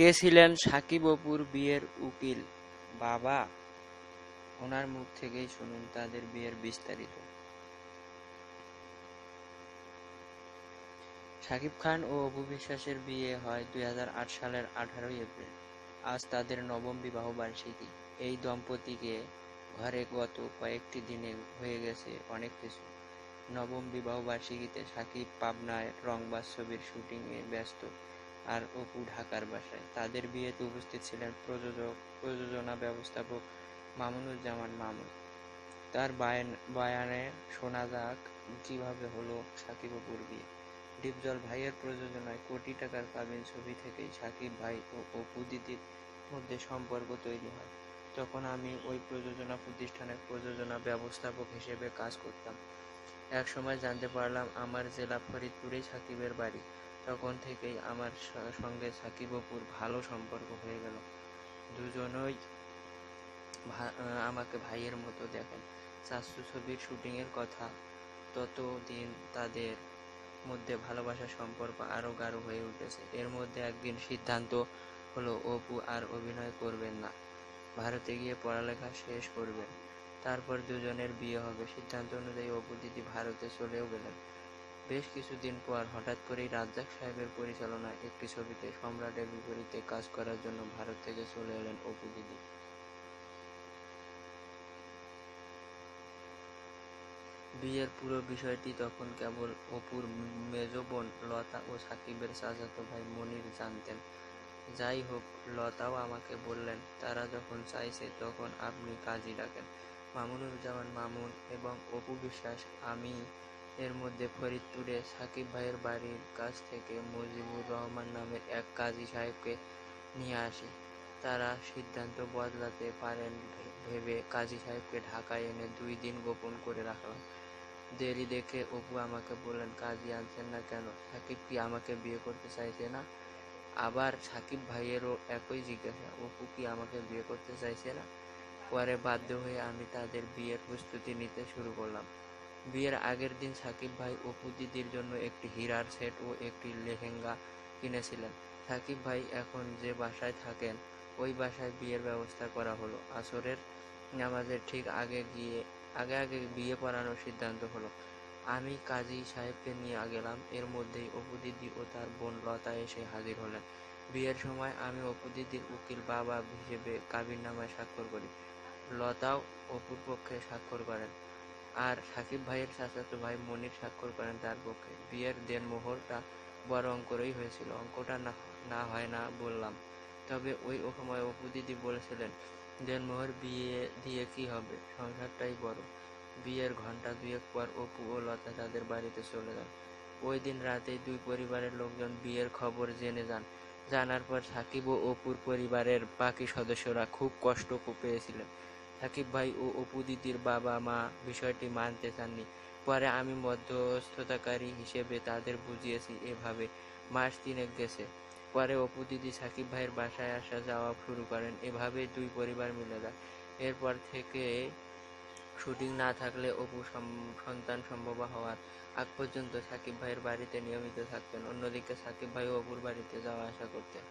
কে ছিলেন সাকিব অপুর বিয়ের উকিল? বাবা, ওনার মুখ থেকেই শুনুন তাদের বিয়ের বিস্তারিত। শাকিব খান ও অপু বিশ্বাসের বিয়ে হয় দুই সালের আঠারোই এপ্রিল। আজ তাদের নবম বিবাহ বার্ষিকী। এই দম্পতিকে ঘরে গত কয়েকটি দিনে হয়ে গেছে অনেক কিছু। নবম বিবাহ বার্ষিকীতে সাকিব পাবনায় রংবাজ ছবির শুটিংয়ে ব্যস্ত। আর অপু ঢাকার বাসায়। তাদের বিয়েতে উপস্থিত ছিলেন প্রযোজক, প্রযোজনা ব্যবস্থাপক মামুনুজ্জামান মামুন। তার বায়ান- শোনা যাক কীভাবে হলো সাকিব অপুর বিয়ে। ডিপজল ভাইয়ের প্রযোজনায় কোটি টাকার কাবিন ছবি থেকেই সাকিব ভাই ও অপু দিদির মধ্যে সম্পর্ক তৈরি হয়। তখন আমি ওই প্রযোজনা প্রতিষ্ঠানের প্রযোজনা ব্যবস্থাপক হিসেবে কাজ করতাম। এক সময় জানতে পারলাম, আমার জেলা ফরিদপুরেই সাকিবের বাড়ি। তখন থেকেই আমার সঙ্গে সাকিব অপুর ভালো সম্পর্ক হয়ে গেল। দুজনই আমাকে ভাইয়ের মতো দেখেন। চাচ্চু ছবির শুটিংয়ের কথা, ততদিন তাদের মধ্যে ভালোবাসার সম্পর্ক আরও গাঢ় হয়ে উঠেছে। এর মধ্যে একদিন সিদ্ধান্ত হলো, অপু আর অভিনয় করবেন না, ভারতে গিয়ে পড়ালেখা শেষ করবেন। তারপর দুজনের বিয়ে হবে। সিদ্ধান্ত অনুযায়ী অপু দিদি ভারতে চলেও গেলেন। বেশ কিছুদিন পর হঠাৎ করেই রাজ্জাক সাহেবের পরিচালনায় একটি ছবিতে সম্রাটের বিপরীতে কাজ করার জন্য ভারত থেকে চলে এলেন অপু দিদি। বিয়ের পুরো বিষয়টি তখন কেবল অপুর মেজ বোন লতা ও সাকিবের চাচাতো ভাই মনির জানতেন। যাই হোক, লতাও আমাকে বললেন, তারা যখন চাইছে তখন আপনি কাজী ডাকেন। মামুনুজ্জামান মামুন এবং অপু বিশ্বাস, আমি এর মধ্যে ফরিদপুরে সাকিব ভাইয়ের বাড়ির কাছ থেকে মুজিবুর রহমান নামের এক কাজী সাহেবকে নিয়ে আসি। তারা সিদ্ধান্ত বদলাতে পারেন ভেবে কাজী সাহেবকে ঢাকায় এনে দুই দিন গোপন করে রাখলাম। দেরি দেখে অপু আমাকে বললেন, কাজী আনছেন না কেন? সাকিব কি আমাকে বিয়ে করতে চাইছে না? আবার সাকিব ভাইয়েরও একই জিজ্ঞাসা, অপু কি আমাকে বিয়ে করতে চাইছে না? পরে বাধ্য হয়ে আমি তাদের বিয়ের প্রস্তুতি নিতে শুরু করলাম। বিয়ের আগের দিন সাকিব ভাই অপু দিদির জন্য একটি হীরার সেট ও একটি লেহেঙ্গা কিনেছিলেন। সাকিব ভাই এখন যে বাসায় থাকেন, ওই বাসায় বিয়ের ব্যবস্থা করা হলো। আসরের নামাজের ঠিক আগে গিয়ে, আগে আগে বিয়ে পড়ানোর সিদ্ধান্ত হলো। আমি কাজী সাহেবকে নিয়ে গেলাম, এর মধ্যেই অপু দিদি ও তার বোন লতা এসে হাজির হলেন। বিয়ের সময় আমি অপু দিদির উকিল বাবা হিসেবে কাবির নামায় স্বাক্ষর করি। লতাও অপুর পক্ষে স্বাক্ষর করেন। আর সাকিব ভাইয়ের চাচাতো ভাই মনির স্বাক্ষর করেন তার পক্ষে। বিয়ের দেনমোহরটা বড় অঙ্করই হয়েছিল। অঙ্কটা না হয় না বললাম। তবে ওই সময় অপু দিদি বলেছিলেন দেনমোহর বিয়ে দিয়ে কি হবে? সংসারটাই বড়। বিয়ের ঘণ্টা দুয়েক পর অপু ও লতা তাদের বাড়িতে চলে যান ওই দিন রাতেই দুই পরিবারের লোকজন বিয়ের খবর জেনে যান। জানার পর সাকিব ও অপুর পরিবারের বাকি সদস্যরা খুব কষ্ট পেয়েছিলেন। সাকিব ভাই ও অপু দিদির বাবা মা বিষয়টি মানতে চাননি। পরে আমি মধ্যস্থতাকারী হিসেবে তাদের বুঝিয়েছি, এভাবে মাস তিনেক গেছে। পরে অপু দিদি সাকিব ভাইয়ের বাসায় আসা যাওয়া শুরু করেন এভাবে দুই পরিবার মিলে যায়। এরপর থেকে শুটিং না থাকলে অপু সন্তান সম্ভব হওয়ার আগ পর্যন্ত সাকিব ভাইয়ের বাড়িতে নিয়মিত থাকতেন। অন্যদিকে সাকিব ভাই অপুর বাড়িতে যাওয়া আসা করতেন।